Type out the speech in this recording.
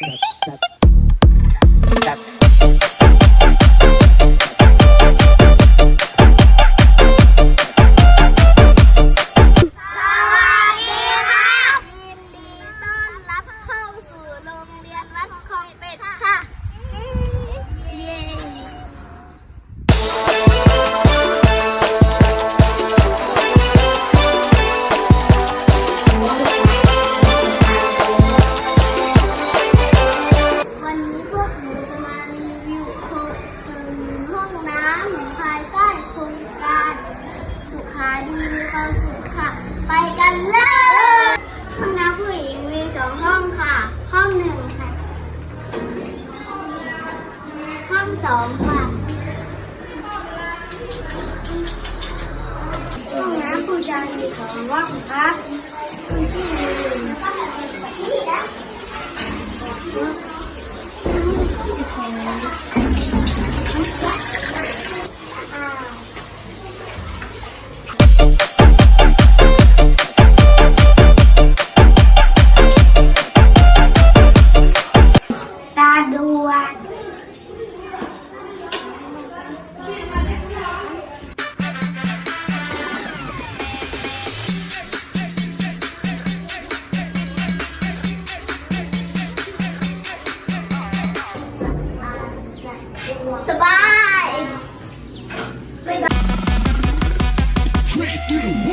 That's, that's ดีมีความสุขค่ะ ไปกันเลยห้องน้ำผู้หญิงมีสองห้องค่ะ ห้องหนึ่งค่ะ ห้องสองค่ะห้องน้ำผู้ชายมีสองห้องครับที่หนึ่ง